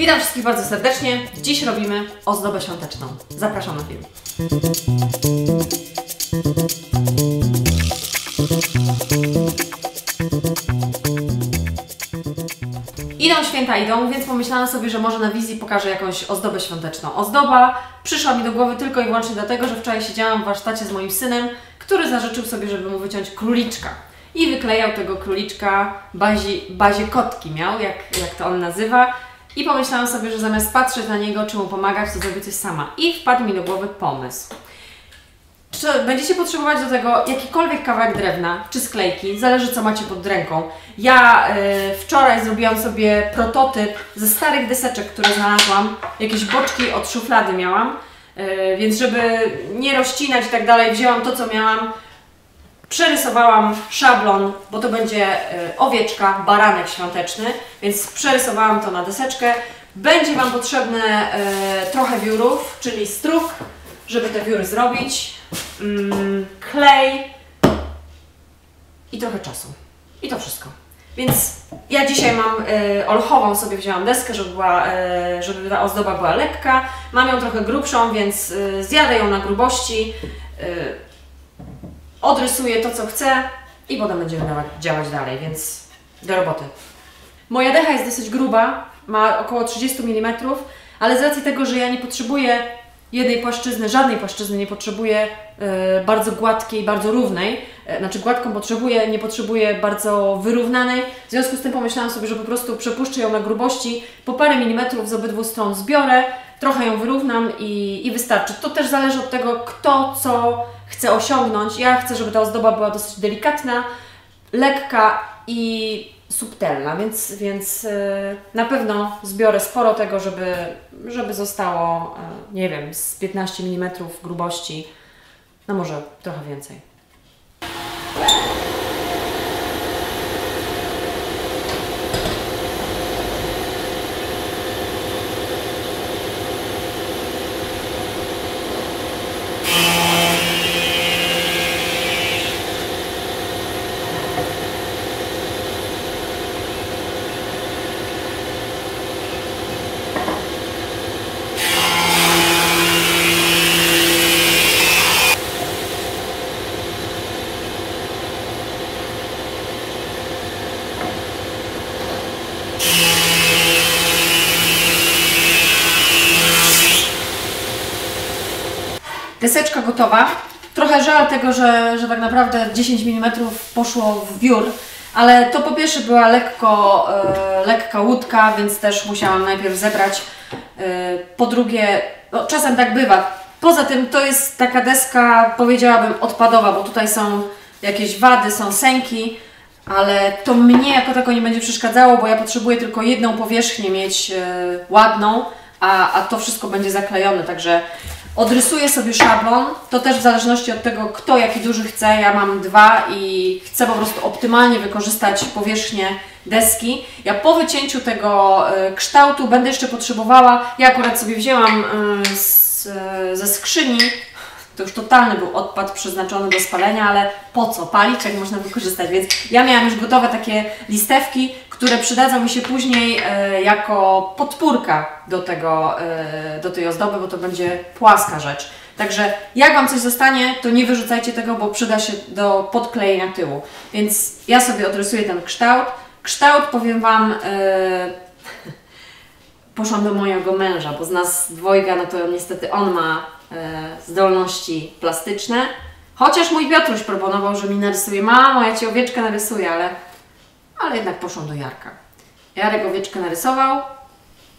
Witam wszystkich bardzo serdecznie. Dziś robimy ozdobę świąteczną. Zapraszam na film. Idą święta, idą, więc pomyślałam sobie, że może na wizji pokażę jakąś ozdobę świąteczną. Ozdoba przyszła mi do głowy tylko i wyłącznie dlatego, że wczoraj siedziałam w warsztacie z moim synem, który zażyczył sobie, żeby mu wyciąć króliczka. I wyklejał tego króliczka, bazi, bazie kotki miał, jak, jak to on nazywa. I pomyślałam sobie, że zamiast patrzeć na niego, czy mu pomagać, to zrobię coś sama. I wpadł mi do głowy pomysł. Czy będziecie potrzebować do tego jakikolwiek kawałek drewna czy sklejki, zależy co macie pod ręką. Ja y, wczoraj zrobiłam sobie prototyp ze starych deseczek, które znalazłam. Jakieś boczki od szuflady miałam, y, więc żeby nie rozcinać i tak dalej, wzięłam to co miałam, przerysowałam szablon, bo to będzie y, owieczka, baranek świąteczny, więc przerysowałam to na deseczkę. Będzie Wam potrzebne y, trochę wiórów, czyli struk, żeby te wióry zrobić, mm, klej i trochę czasu. I to wszystko. Więc ja dzisiaj mam y, olchową, sobie wzięłam deskę, żeby, była, y, żeby ta ozdoba była lekka. Mam ją trochę grubszą, więc y, zjadę ją na grubości. Y, odrysuję to, co chcę i potem będziemy działać dalej, więc do roboty. Moja decha jest dosyć gruba, ma około 30 mm, ale z racji tego, że ja nie potrzebuję jednej płaszczyzny, żadnej płaszczyzny nie potrzebuję e, bardzo gładkiej, bardzo równej, e, znaczy gładką potrzebuję, nie potrzebuję bardzo wyrównanej, w związku z tym pomyślałam sobie, że po prostu przepuszczę ją na grubości, po parę milimetrów z obydwu stron zbiorę, trochę ją wyrównam i, i wystarczy. To też zależy od tego, kto co chce osiągnąć. Ja chcę, żeby ta ozdoba była dosyć delikatna, lekka i subtelna, więc, więc yy, na pewno zbiorę sporo tego, żeby, żeby zostało, yy, nie wiem, z 15 mm grubości, no może trochę więcej. Deseczka gotowa. Trochę żal tego, że, że tak naprawdę 10 mm poszło w wiór, ale to po pierwsze była lekko, e, lekka łódka, więc też musiałam najpierw zebrać. E, po drugie, no, czasem tak bywa. Poza tym to jest taka deska, powiedziałabym, odpadowa, bo tutaj są jakieś wady, są sęki, ale to mnie jako tako nie będzie przeszkadzało, bo ja potrzebuję tylko jedną powierzchnię mieć e, ładną, a, a to wszystko będzie zaklejone, także Odrysuję sobie szablon, to też w zależności od tego, kto jaki duży chce. Ja mam dwa i chcę po prostu optymalnie wykorzystać powierzchnię deski. Ja po wycięciu tego y, kształtu będę jeszcze potrzebowała, ja akurat sobie wzięłam y, z, y, ze skrzyni, to już totalny był odpad przeznaczony do spalenia, ale po co palić, jak można wykorzystać, więc ja miałam już gotowe takie listewki, które przydadzą mi się później e, jako podpórka do, tego, e, do tej ozdoby, bo to będzie płaska rzecz. Także jak Wam coś zostanie, to nie wyrzucajcie tego, bo przyda się do podklejenia tyłu. Więc ja sobie odrysuję ten kształt. Kształt, powiem Wam, e, poszłam do mojego męża, bo z nas dwojga, no to niestety on ma e, zdolności plastyczne. Chociaż mój Piotruś proponował, że mi narysuje. Mamo, ja Ci owieczkę narysuję, ale ale jednak poszłam do Jarka. Jarek owieczkę narysował,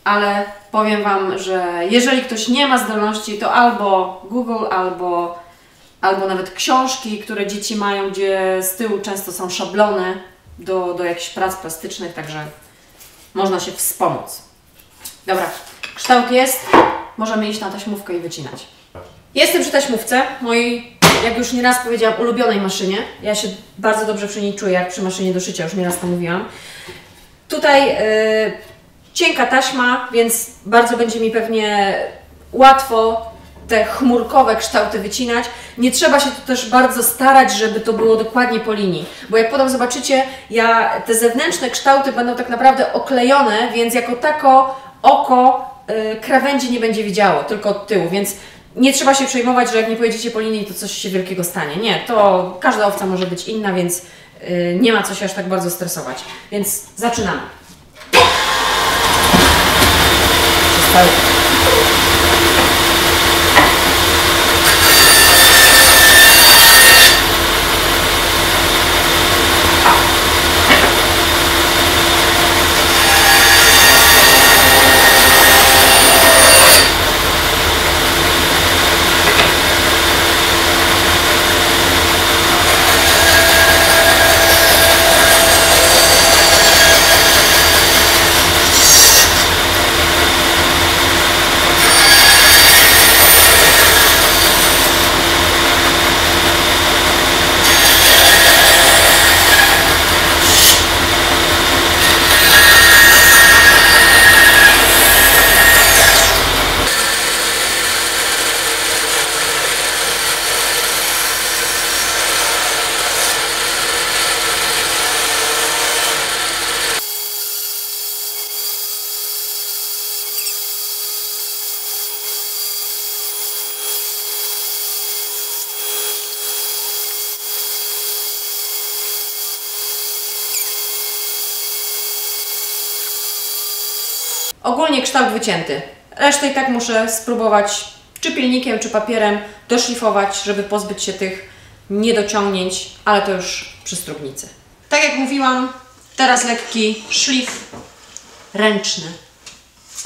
ale powiem Wam, że jeżeli ktoś nie ma zdolności, to albo Google, albo, albo nawet książki, które dzieci mają, gdzie z tyłu często są szablony do, do jakichś prac plastycznych, także można się wspomóc. Dobra, kształt jest, możemy iść na taśmówkę i wycinać. Jestem przy taśmówce, mojej jak już nieraz powiedziałam, ulubionej maszynie. Ja się bardzo dobrze przy niej czuję, jak przy maszynie do szycia, już nieraz to mówiłam. Tutaj yy, cienka taśma, więc bardzo będzie mi pewnie łatwo te chmurkowe kształty wycinać. Nie trzeba się tu też bardzo starać, żeby to było dokładnie po linii, bo jak potem zobaczycie, ja te zewnętrzne kształty będą tak naprawdę oklejone, więc jako tako oko y, krawędzi nie będzie widziało, tylko od tyłu, więc nie trzeba się przejmować, że jak nie pojedziecie po linii, to coś się wielkiego stanie. Nie, to każda owca może być inna, więc y, nie ma co się aż tak bardzo stresować. Więc zaczynamy. Przestały. Kształt wycięty. Resztę i tak muszę spróbować czy pilnikiem, czy papierem doszlifować, żeby pozbyć się tych niedociągnięć, ale to już przy strugnicy. Tak jak mówiłam, teraz lekki szlif ręczny.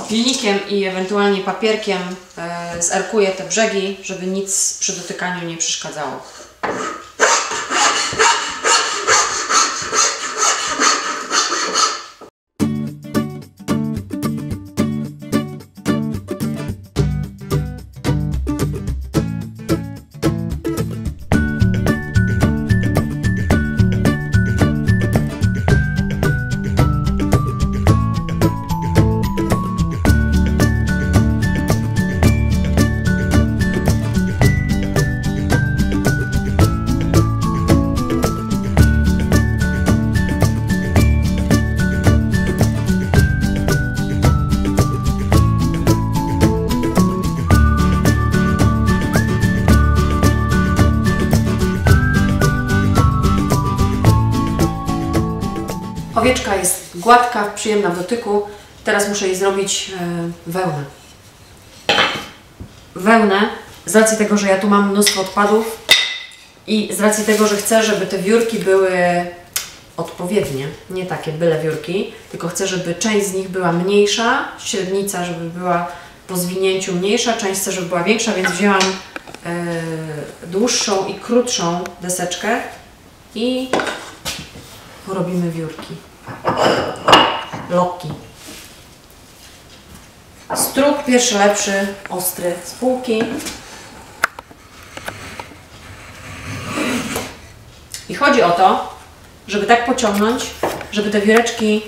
Pilnikiem i ewentualnie papierkiem e, zerkuję te brzegi, żeby nic przy dotykaniu nie przeszkadzało. Owieczka jest gładka, przyjemna w dotyku. Teraz muszę jej zrobić e, wełnę. Wełnę, z racji tego, że ja tu mam mnóstwo odpadów i z racji tego, że chcę, żeby te wiórki były odpowiednie, nie takie byle wiórki, tylko chcę, żeby część z nich była mniejsza, średnica, żeby była po zwinięciu mniejsza, część chcę, żeby była większa, więc wzięłam e, dłuższą i krótszą deseczkę i robimy wiórki. Loki. Struk pierwszy lepszy, ostry z półki. I chodzi o to, żeby tak pociągnąć, żeby te wióreczki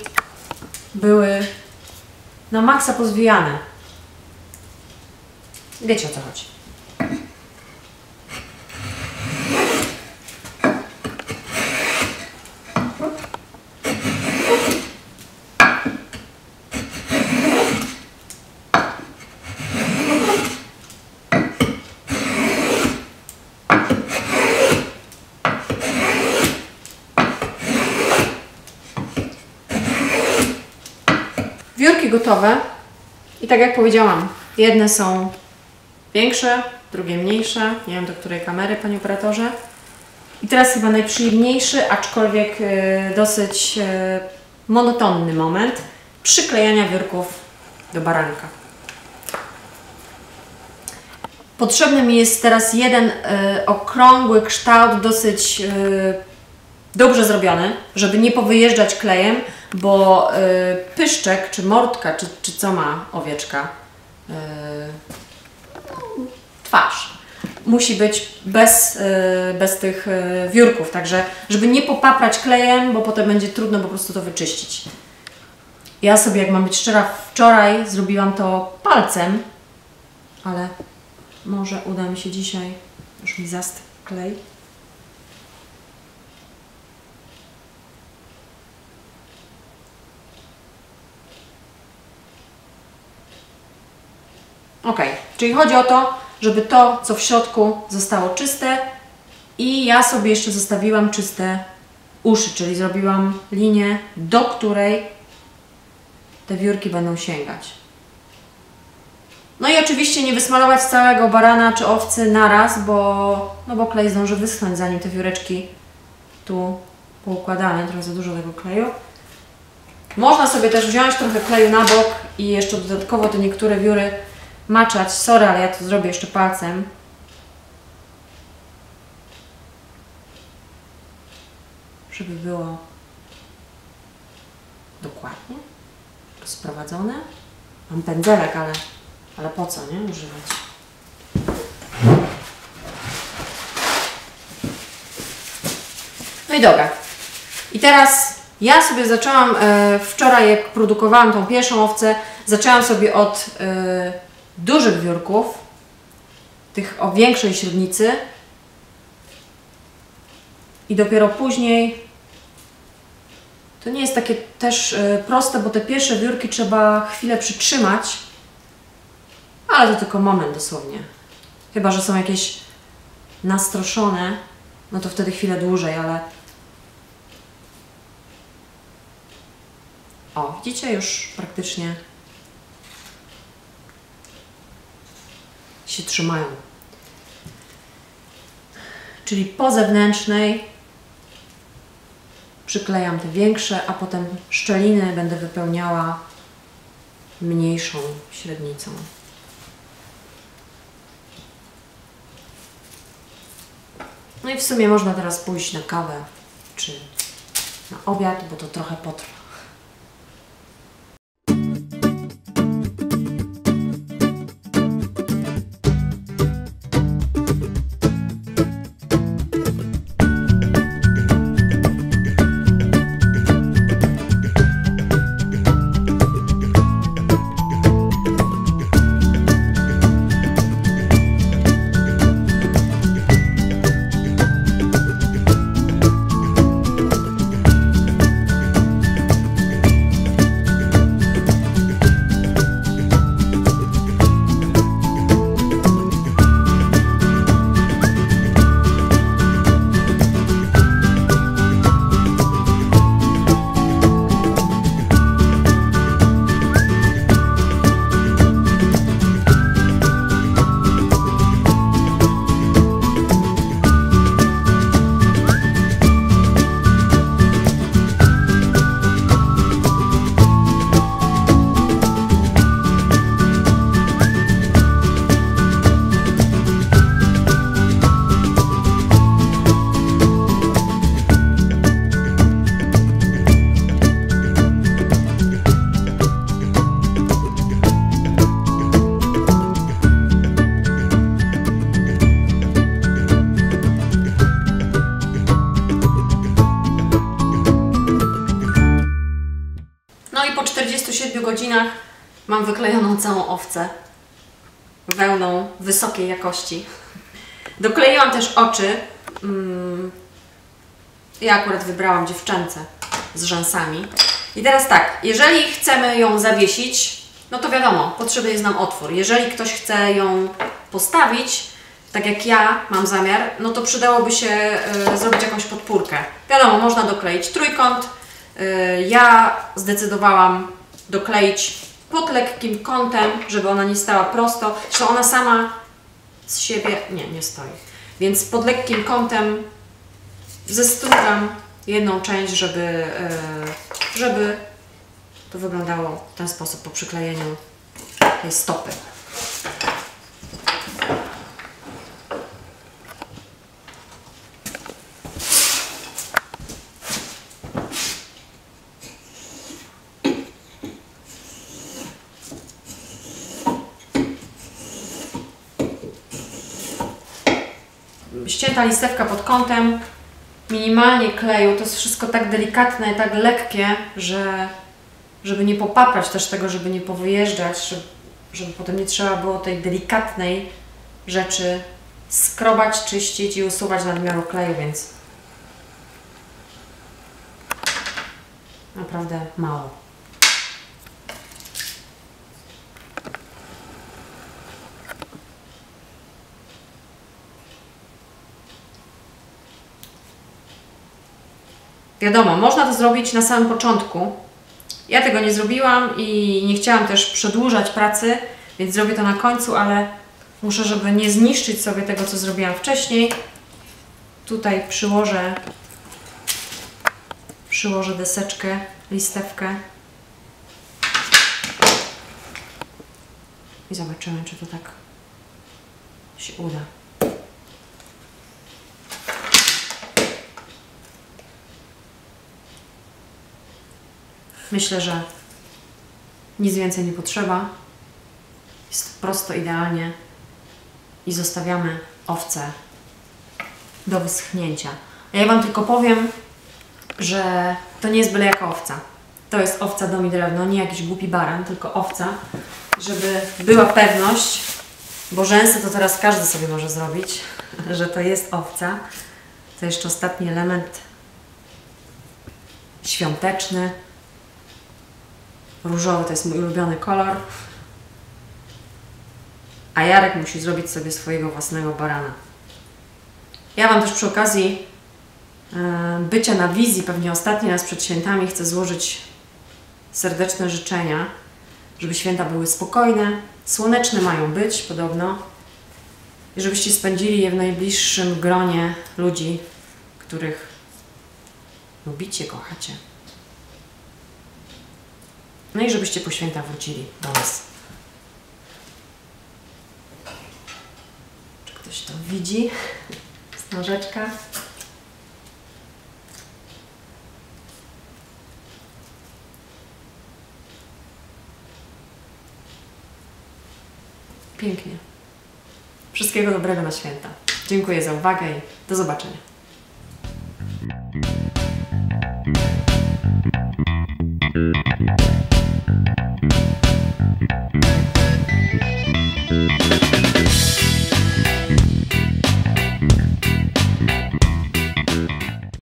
były na maksa pozwijane. Wiecie o co chodzi. Wiórki gotowe. I tak jak powiedziałam, jedne są większe, drugie mniejsze. Nie wiem do której kamery, panie operatorze. I teraz chyba najprzyjemniejszy, aczkolwiek e, dosyć e, monotonny moment przyklejania wiórków do baranka. Potrzebny mi jest teraz jeden e, okrągły kształt, dosyć dobrze zrobiony, żeby nie powyjeżdżać klejem, bo y, pyszczek, czy mordka, czy, czy co ma owieczka, y, twarz, musi być bez, y, bez tych y, wiórków, także żeby nie popaprać klejem, bo potem będzie trudno po prostu to wyczyścić. Ja sobie, jak mam być szczera, wczoraj zrobiłam to palcem, ale może uda mi się dzisiaj, już mi zastygł klej. Ok, czyli chodzi o to, żeby to, co w środku zostało czyste i ja sobie jeszcze zostawiłam czyste uszy, czyli zrobiłam linię, do której te wiórki będą sięgać. No i oczywiście nie wysmarować całego barana czy owcy naraz, bo, no bo klej zdąży wyschnąć zanim te wióreczki tu poukładane. Trochę za dużo tego kleju. Można sobie też wziąć trochę kleju na bok i jeszcze dodatkowo te niektóre wióry maczać. Sorry, ale ja to zrobię jeszcze palcem. Żeby było dokładnie rozprowadzone. Mam pędzelek, ale, ale po co, nie? Używać. No i dobra. I teraz ja sobie zaczęłam e, wczoraj, jak produkowałam tą pierwszą owcę, zaczęłam sobie od e, dużych wiórków, tych o większej średnicy i dopiero później to nie jest takie też e, proste, bo te pierwsze wiórki trzeba chwilę przytrzymać, ale to tylko moment dosłownie. Chyba, że są jakieś nastroszone, no to wtedy chwilę dłużej, ale o, widzicie już praktycznie się trzymają. Czyli po zewnętrznej przyklejam te większe, a potem szczeliny będę wypełniała mniejszą średnicą. No i w sumie można teraz pójść na kawę czy na obiad, bo to trochę potrwa. Całą owcę wełną wysokiej jakości. Dokleiłam też oczy. Mm, Ja akurat wybrałam dziewczęce z rzęsami. I teraz tak, jeżeli chcemy ją zawiesić, no to wiadomo, potrzebny jest nam otwór. Jeżeli ktoś chce ją postawić, tak jak ja mam zamiar, no to przydałoby się y, zrobić jakąś podpórkę. Wiadomo, można dokleić trójkąt. Y, ja zdecydowałam dokleić pod lekkim kątem, żeby ona nie stała prosto. Zresztą ona sama z siebie nie, nie stoi. Więc pod lekkim kątem zestrugam jedną część, żeby, y, żeby to wyglądało w ten sposób po przyklejeniu tej stopy. Ścięta listewka pod kątem, minimalnie kleju, to jest wszystko tak delikatne, tak lekkie, że żeby nie popaprać też tego, żeby nie powyjeżdżać, żeby, żeby potem nie trzeba było tej delikatnej rzeczy skrobać, czyścić i usuwać nadmiaru kleju, więc naprawdę mało. Wiadomo, można to zrobić na samym początku. Ja tego nie zrobiłam i nie chciałam też przedłużać pracy, więc zrobię to na końcu, ale muszę, żeby nie zniszczyć sobie tego, co zrobiłam wcześniej. Tutaj przyłożę, przyłożę deseczkę, listewkę i zobaczymy, czy to tak się uda. Myślę, że nic więcej nie potrzeba. Jest prosto, idealnie. I zostawiamy owce do wyschnięcia. Ja Wam tylko powiem, że to nie jest byle jaka owca. To jest owca domi drewno, nie jakiś głupi baran, tylko owca, żeby była pewność, bo rzęsy to teraz każdy sobie może zrobić, że to jest owca. To jeszcze ostatni element świąteczny. Różowy to jest mój ulubiony kolor. A Jarek musi zrobić sobie swojego własnego barana. Ja Wam też przy okazji e, bycia na wizji, pewnie ostatni raz przed świętami, chcę złożyć serdeczne życzenia, żeby święta były spokojne, słoneczne mają być podobno i żebyście spędzili je w najbliższym gronie ludzi, których lubicie, kochacie. No i żebyście po świętach wrócili do nas. Czy ktoś to widzi? Wstążeczka. Pięknie. Wszystkiego dobrego na święta. Dziękuję za uwagę i do zobaczenia.